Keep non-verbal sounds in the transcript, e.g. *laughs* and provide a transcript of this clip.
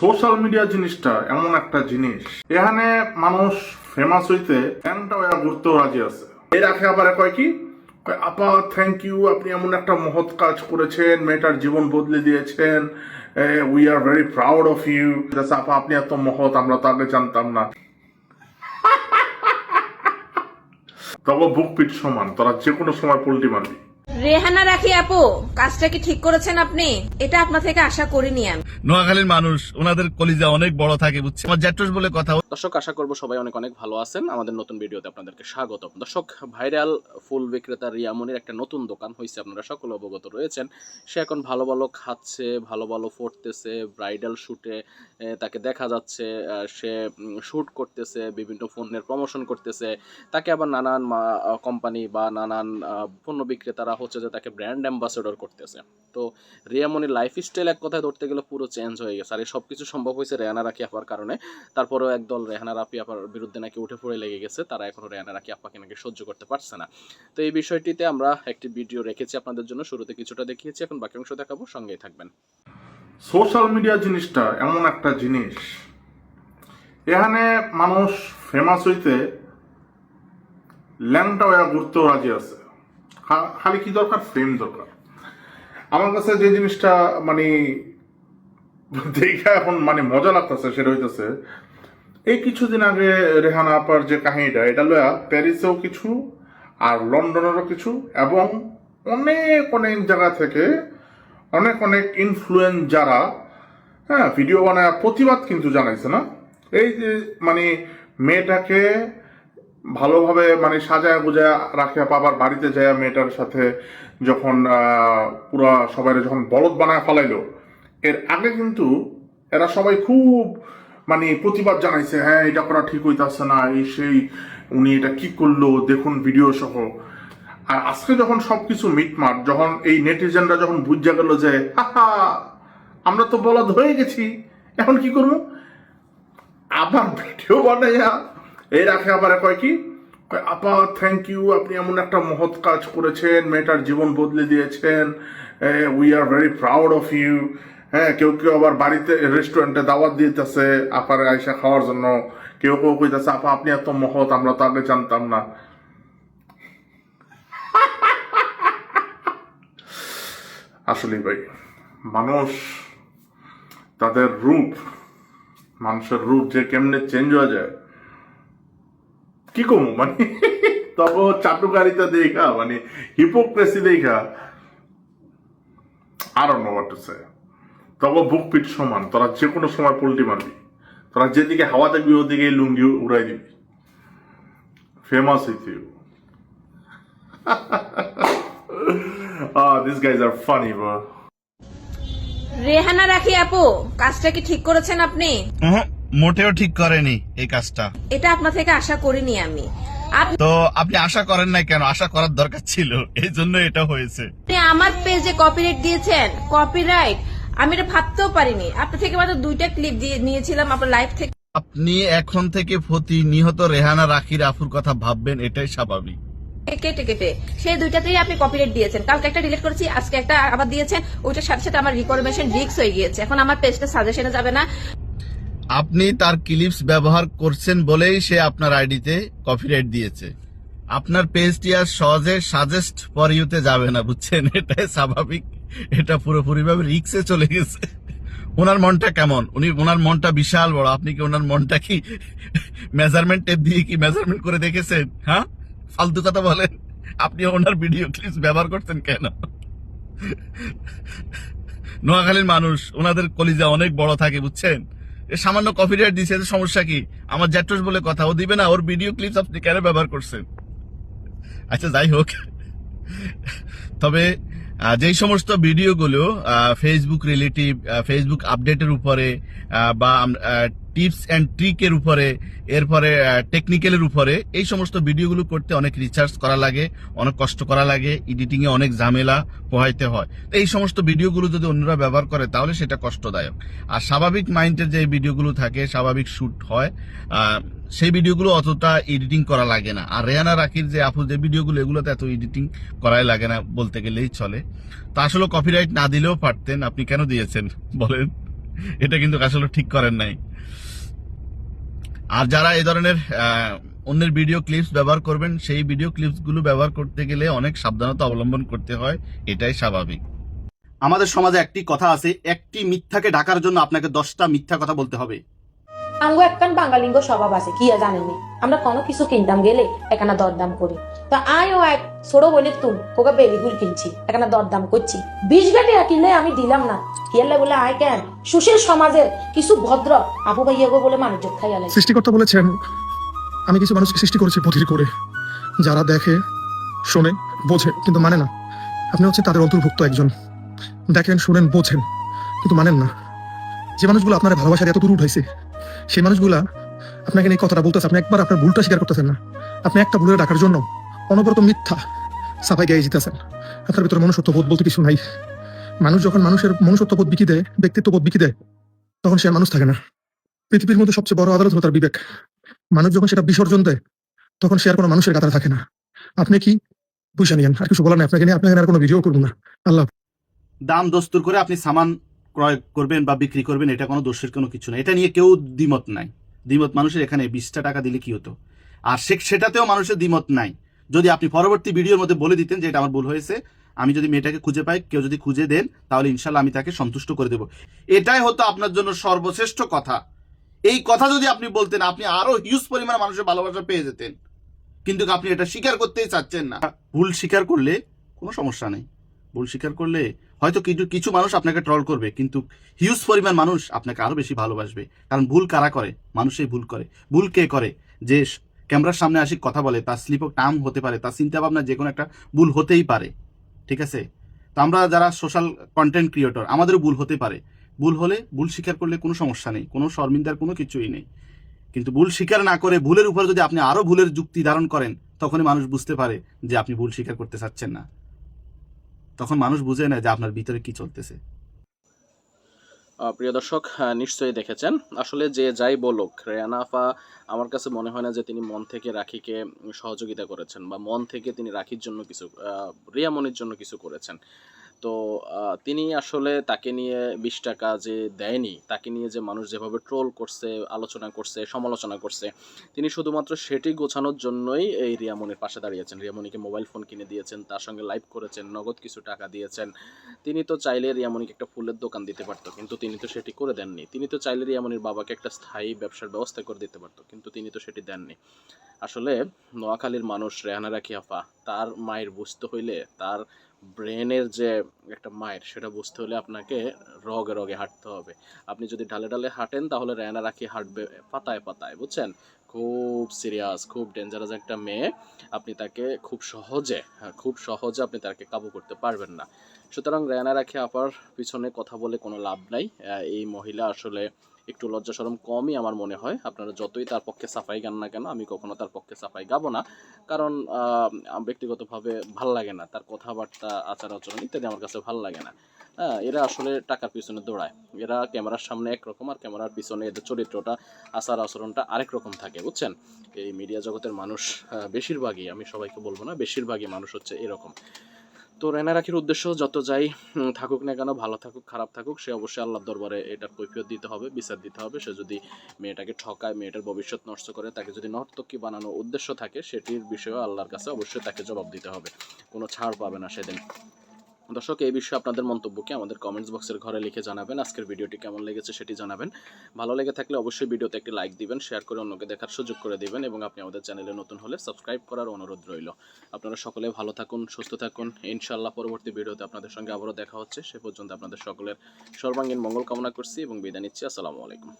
Social media জিনিসটা এমন একটা জিনিস। এখানে মানুষ ফেমাস হইতে একটা ওয়া রাজি আছে। এর আগে আবার কয় কি? আপা থ্যাংক ইউ আপনি এমন একটা মহৎ কাজ করেছেন, মেয়েটার জীবন বদলে দিয়েছেন we are very proud of you আপা, আপনি এত মহৎ, আমরা তো আগে জানতাম না। তবে বুক পিট সমান, তোরা যে কোনো সময় পোল্টি মারবি। রেহানা রাখি আপু কাজটা কি ঠিক করেছেন আপনি? এটা আপনার থেকে আশা করিনি আমি। নোয়াখালীর মানুষ ওনাদের কলিজা অনেক বড় থাকে বুঝছে আমার জ্যাঠস বলে কথা দর্শক আশা করব সবাই অনেক অনেক ভালো আছেন। আমাদের নতুন ভিডিওতে আপনাদেরকে স্বাগত দর্শক ভাইরাল ফুল বিক্রেতা রিয়ামনির একটা নতুন দোকান হয়েছে আপনারা সকলে অবগত রয়েছেন। সে এখন ভালো ভালো খাচ্ছে ভালো ভালো পড়তেছে ব্রাইডাল শুটে তাকে দেখা যাচ্ছে সে শ্যুট করতেছে বিভিন্ন পণ্যের প্রমোশন করতেছে। তাকে আবার নানান কোম্পানি বা নানান আহ, পণ্য বিক্রেতারা হচ্ছে যে তাকে ব্র্যান্ড অ্যাম্বাসেডর করতেছে। তো রিয়ামনির লাইফস্টাইল এক কথায় ধরতে গেলে পুরো চেঞ্জ হয়ে গেছে। আর এই সব কিছু সম্ভব হয়েছে রেহানা রাখি আপার কারণে। তারপরেও একদল রেহানা রাফি আপার বিরুদ্ধে নাকি উঠে পড়ে লেগে গেছে। তারা এখনও রেহানা রাখি আপাকে নাকি সহ্য করতে পারছে না। তো এই বিষয়টিতে আমরা একটি ভিডিও রেখেছি আপনাদের জন্য। শুরুতে কিছুটা দেখিয়েছি, এখন বাকি অংশ দেখাবো। সঙ্গেই থাকবেন। সোশ্যাল মিডিয়া জিনিসটা এমন একটা জিনিস। এখানে মানুষ ফেমাস হইতে ল্যাংটা ওয়া ঘুরতেও রাজি আছে। খালি কি দরকার? ফ্রেম দরকার। আমার কাছে যে জিনিসটা মানে দেখে এখন মানে মজা লাগতেছে, সেটা হইতেছে, এই কিছুদিন আগে রেহানা আপার যে কাহিনীটা, এটা লয়া প্যারিসেও কিছু আর লন্ডনেরও কিছু, এবং অনেক অনেক জায়গা থেকে অনেক অনেক ইনফ্লুয়েন্স যারা হ্যাঁ ভিডিও বানায় প্রতিবাদ কিন্তু জানাইছে না। এই যে মানে মেয়েটাকে ভালোভাবে মানে সাজায় গুজায় রাখে বাবার বাড়িতে যায় মেয়েটার সাথে যখন পুরা সবাই যখন বলদ বানায় ফেলাইলো। এর আগে কিন্তু এরা সবাই খুব মানে প্রতিবাদ জানাইছে হ্যাঁ এটা করা ঠিক হইতাছে না, এই সেই, উনি এটা কি করল, দেখুন ভিডিও সহ। আর আজকে যখন সবকিছু মিটমাট, যখন এই নেটিজেনরা যখন বুঝা গেল যে হাহা আমরা তো বলদ হয়ে গেছি, এখন কি করব? আবার ভিডিও বানাইয়া এর আগে আবার কয় কি? আপা থ্যাংক ইউ আপনি এমন একটা মহৎ কাজ করেছেন, মেয়েটার জীবন বদলে দিয়েছেন we are very proud of you হ্যাঁ কেউ কেউ আবার বাড়িতে রেস্টুরেন্টে দাওয়াত দিতেছে, আপার আয়সা খাওয়ার জন্য, কেউ কেউ কইতেছে, আপা, আপনি এত মহৎ, আমরা তো আগে জানতাম না। আসলে ভাই, মানুষ তাদের রূপ, মানুষের রূপ যে কেমনে চেঞ্জ হয়ে যায় কি কমু? মানে তবে চাটুকারিতা দেখা মানে হিপোক্রেসি দেখা। আর নো হোয়াট সে তবে বুক পিট সমান তোরা যে কোনো সময় পোল্টি মারবি। তোরা যেদিকে হাওয়া দেখবি ওদিকে লুঙ্গি উড়াই দিবি। Famous *laughs* Ah, these guys are funny, Rehana Rakhi আপু কাজটা কি ঠিক করেছেন আপনি? মোটেও ঠিক করেনি এই কাজটা। এটা আপনার থেকে আশা করিনি আমি। তো আপনি আশা করেন নাই কেন? আশা করার দরকার ছিল এই জন্য এটা হয়েছে। আমার পেজে কপিরাইট দিয়েছেন কপিরাইট আমি এটা ভাবতেও পারিনি। আপনার থেকে মাত্র দুইটা ক্লিপ দিয়ে নিয়েছিলাম আপনার লাইভ থেকে। আপনি এখন থেকে প্রতি নিহত রেহানা রাখির আফুর কথা ভাববেন এটাই স্বাভাবিক। কেটে কেটে সেই দুইটাতেই আপনি কপিরাইট দিয়েছেন। কালকে একটা ডিলিট করেছি আজকে একটা আবার দিয়েছেন ওইটার সাথে সাথে আমার রিকমেন্ডেশন রিক্স হয়ে গিয়েছে। এখন আমার পেজটা সাজেশনে যাবে না। আপনি তার ক্লিপস ব্যবহার করছেন বলেই সে আপনার আইডিতে কপিরাইট দিয়েছে। আপনার পেজটি আর সহজে সাজেস্ট ফর ইউতে যাবে না, বুঝছেন? এটাই স্বাভাবিক। এটা পুরোপুরি ভাবে রিক্সে চলে গেছে। ওনার মনটা কেমন? উনি, ওনার মনটা বিশাল বড়। আপনি কি ওনার মনটা কি মেজারমেন্ট টেপ দিয়ে কি মেজারমেন্ট করে দেখেছেন? হ্যাঁ? ফালতু কথা বলেন। আপনি ওনার ভিডিও ক্লিপস ব্যবহার করছেন কেন? নোয়াখালীর মানুষ, ওনাদের কলিজা অনেক বড় থাকে, বুঝছেন? এ সামান্য রেট দিছে সমস্যা কি? আমার জ্যাটস বলে কথা, ও দিবে না, ওর ভিডিও ক্লিপস আপনি কেন ব্যবহার করছেন? আচ্ছা যাই হোক। তবে যেই সমস্ত ভিডিওগুলো ফেসবুক রিলেটিভ ফেসবুক আপডেটের উপরে বা টিপস অ্যান্ড ট্রিকের উপরে, এরপরে টেকনিক্যালের উপরে, এই সমস্ত ভিডিওগুলো করতে অনেক রিসার্চ করা লাগে, অনেক কষ্ট করা লাগে এডিটিংয়ে অনেক ঝামেলা পোহাইতে হয়। তো এই সমস্ত ভিডিওগুলো যদি অন্যরা ব্যবহার করে, তাহলে সেটা কষ্টদায়ক। আর স্বাভাবিক মাইন্ডের যে ভিডিওগুলো থাকে, স্বাভাবিক শ্যুট হয় সেই ভিডিওগুলো অতটা এডিটিং করা লাগে না। আর রেহানা রাখির যে আপু, যে ভিডিওগুলো, এগুলোতে এত এডিটিং করাই লাগে না, বলতে গেলেই চলে। তা আসলে কপিরাইট না দিলেও পারতেন, আপনি কেন দিয়েছেন? বলেন। এটা কিন্তু আসলে ঠিক করেন নাই। আর যারা এই ধরনের অন্যের ভিডিও ক্লিপস ব্যবহার করবেন সেই ভিডিও ক্লিপসগুলো ব্যবহার করতে গেলে অনেক সাবধানতা অবলম্বন করতে হয় এটাই স্বাভাবিক। আমাদের সমাজে একটি কথা আছে একটি মিথ্যাকে ঢাকার জন্য আপনাকে দশটা মিথ্যা কথা বলতে হবে। আঙ্গো একখান বাঙালিঙ্গ স্বভাব আছে কি জানেনি আমরা কোনো কিছু কিনতাম গেলে এখানে দরদাম করি। তো আয়ও এক ছোট বলে তুম ওকে বেবি ফুল কিনছি, এখানে দরদাম করছি। বিশ গাটে কিনলে আমি দিলাম না। কিয়ালে বলে আয় কেন? সুশীল সমাজের কিছু ভদ্র আপু ভাইয়াগো বলে মানুষ খাই আলাই সৃষ্টিকর্তা বলেছেন, আমি কিছু মানুষকে সৃষ্টি করেছি বধির করে। যারা দেখে, শোনে, বোঝে, কিন্তু মানে না। আপনি হচ্ছে তাদের অন্তর্ভুক্ত একজন। দেখেন, শোনেন, বোঝেন, কিন্তু মানেন না। যে মানুষগুলো আপনার ভালোবাসার এত দূর উঠাইছে, সেই মানুষগুলা আপনাকে নিয়ে কথাটা বলতেছে, আপনি একবার আপনার ভুলটা স্বীকার করতেছেন না। আপনি একটা ভুলের ডাকার জন্য অনবরত মিথ্যা সাফাই গায়ে জিতেছেন। আপনার ভিতরে মনুষ্যত্ব বোধ বলতে কিছু নাই। মানুষ যখন মানুষের মনুষ্যত্ব বোধ বিকি দেয়, ব্যক্তিত্ব বোধ বিকি দেয়, তখন সে মানুষ থাকে না। পৃথিবীর মধ্যে সবচেয়ে বড় আদালত হলো তার বিবেক। মানুষ যখন সেটা বিসর্জন দেয়, তখন সে আর কোনো মানুষের কাতারে থাকে না। আপনি কি? বুঝে নিয়েন, আর কিছু বলার নেই আপনাকে নিয়ে। আপনাকে আর কোনো ভিডিও করব না। আল্লাহ। দাম দস্তুর করে আপনি সামান ক্রয় করবেন বা বিক্রি করবেন, এটা কোনো দোষের কোনো কিছু না এটা নিয়ে কেউ দ্বিমত নাই। দ্বিমত মানুষের এখানে বিশটা টাকা দিলে কি হতো? আর সে সেটাতেও মানুষের দ্বিমত নাই। যদি আপনি পরবর্তী ভিডিওর মধ্যে বলে দিতেন যে এটা আমার ভুল হয়েছে, আমি যদি মেয়েটাকে খুঁজে পাই, কেউ যদি খুঁজে দেন, তাহলে ইনশাল্লাহ আমি তাকে সন্তুষ্ট করে দেব। এটাই হতো আপনার জন্য সর্বশ্রেষ্ঠ কথা। এই কথা যদি আপনি বলতেন, আপনি আরও হিউজ পরিমাণ মানুষের ভালোবাসা পেয়ে যেতেন। কিন্তু আপনি এটা স্বীকার করতেই চাচ্ছেন না। ভুল স্বীকার করলে কোনো সমস্যা নেই। ভুল স্বীকার করলে হয়তো কিছু কিছু মানুষ আপনাকে ট্রল করবে, কিন্তু হিউজ পরিমাণ মানুষ আপনাকে আরও বেশি ভালোবাসবে। কারণ ভুল কারা করে? মানুষই ভুল করে। ভুল কে করে? যে ক্যামেরার সামনে আসি, কথা বলে। তার স্লিপ টার্ম হতে পারে, তার চিন্তা ভাবনা যে কোনো একটা ভুল হতেই পারে, ঠিক আছে? তো আমরা যারা সোশ্যাল কন্টেন্ট ক্রিয়েটর আমাদেরও ভুল হতে পারে। ভুল হলে ভুল স্বীকার করলে কোনো সমস্যা নেই, কোনো শর্মিন্দার কোনো কিছুই নেই। কিন্তু ভুল স্বীকার না করে ভুলের উপর যদি আপনি আরও ভুলের যুক্তি ধারণ করেন, তখনই মানুষ বুঝতে পারে যে আপনি ভুল স্বীকার করতে চাচ্ছেন না। তখন মানুষ বুঝে নেয় যে আপনার ভিতরে কি চলতেছে। প্রিয় দর্শক আহ, নিশ্চয়ই দেখেছেন। আসলে যে যাই বলুক রেয়ানা আফা আমার কাছে মনে হয় না যে তিনি মন থেকে রাখিকে সহযোগিতা করেছেন বা মন থেকে তিনি রাখির জন্য কিছু রিয়ামনির জন্য কিছু করেছেন। তো তিনি আসলে তাকে নিয়ে বিশ টাকা যে দেয়নি, তাকে নিয়ে যে মানুষ যেভাবে ট্রোল করছে, আলোচনা করছে, সমালোচনা করছে, তিনি শুধুমাত্র সেটি গোছানোর জন্যই এই রিয়ামনির পাশে দাঁড়িয়েছেন। রিয়ামনিকে মোবাইল ফোন কিনে দিয়েছেন, তার সঙ্গে লাইভ করেছেন, নগদ কিছু টাকা দিয়েছেন। তিনি তো চাইলে রিয়ামনিকে একটা ফুলের দোকান দিতে পারতো, কিন্তু তিনি তো সেটি করে দেননি। তিনি তো চাইলে রিয়ামনির বাবাকে একটা স্থায়ী ব্যবসার ব্যবস্থা করে দিতে পারতো, কিন্তু তিনি তো সেটি দেননি। আসলে নোয়াখালীর মানুষ রেহানা রাখি আফা তার মায়ের বুঝতে হইলে তার ব্রেনের যে একটা মায়ের সেটা বুঝতে হলে আপনাকে রগে রগে হাঁটতে হবে। আপনি যদি ডালে ডালে হাঁটেন তাহলে রেহানা রাখি হাঁটবে পাতায় পাতায় বুঝছেন? খুব সিরিয়াস খুব ডেঞ্জারাস একটা মেয়ে। আপনি তাকে খুব সহজে হ্যাঁ, খুব সহজে আপনি তাকে কাবু করতে পারবেন না। সুতরাং রেয়ানা রাখি আপার পিছনে কথা বলে কোনো লাভ নাই। এই মহিলা আসলে একটু লজ্জা সরম কমই আমার মনে হয়। আপনারা যতই তার পক্ষে সাফাই গান না কেন, আমি কখনো তার পক্ষে সাফাই গাবো না। কারণ ব্যক্তিগতভাবে ভালো লাগে না। তার কথাবার্তা, আচার আচরণ ইত্যাদি আমার কাছে ভালো লাগে না। হ্যাঁ এরা আসলে টাকার পিছনে দৌড়ায়। এরা ক্যামেরার সামনে একরকম আর ক্যামেরার পিছনে এদের চরিত্রটা, আচার আচরণটা আরেক রকম থাকে, বুঝছেন? এই মিডিয়া জগতের মানুষ বেশিরভাগই, আমি সবাইকে বলব না, বেশিরভাগই মানুষ হচ্ছে এরকম। তো রেনা রাখির উদ্দেশ্য যত যাই থাকুক না কেন, ভালো থাকুক, খারাপ থাকুক, সে অবশ্যই আল্লাহর দরবারে এটার কৈফিয়ত দিতে হবে, বিচার দিতে হবে। সে যদি মেয়েটাকে ঠকায়, মেয়েটার ভবিষ্যৎ নষ্ট করে, তাকে যদি নর্তকী বানানোর উদ্দেশ্য থাকে, সেটির বিষয়ে আল্লাহর কাছে অবশ্যই তাকে জবাব দিতে হবে। কোনো ছাড় পাবে না সেদিন। দর্শক, এই বিষয়ে আপনাদের মন্তব্যকে আমাদের কমেন্টস বক্সের ঘরে লিখে জানাবেন। আজকের ভিডিওটি কেমন লেগেছে সেটি জানাবেন। ভালো লেগে থাকলে অবশ্যই ভিডিওতে একটি লাইক দিবেন শেয়ার করে অন্যকে দেখার সুযোগ করে দিবেন এবং আপনি আমাদের চ্যানেলে নতুন হলে সাবস্ক্রাইব করার অনুরোধ রইল। আপনারা সকলে ভালো থাকুন, সুস্থ থাকুন। ইনশাল্লাহ পরবর্তী ভিডিওতে আপনাদের সঙ্গে আবারও দেখা হচ্ছে। সে পর্যন্ত আপনাদের সকলের সর্বাঙ্গীন মঙ্গল কামনা করছি এবং বিদায় নিচ্ছি। আসসালামু আলাইকুম।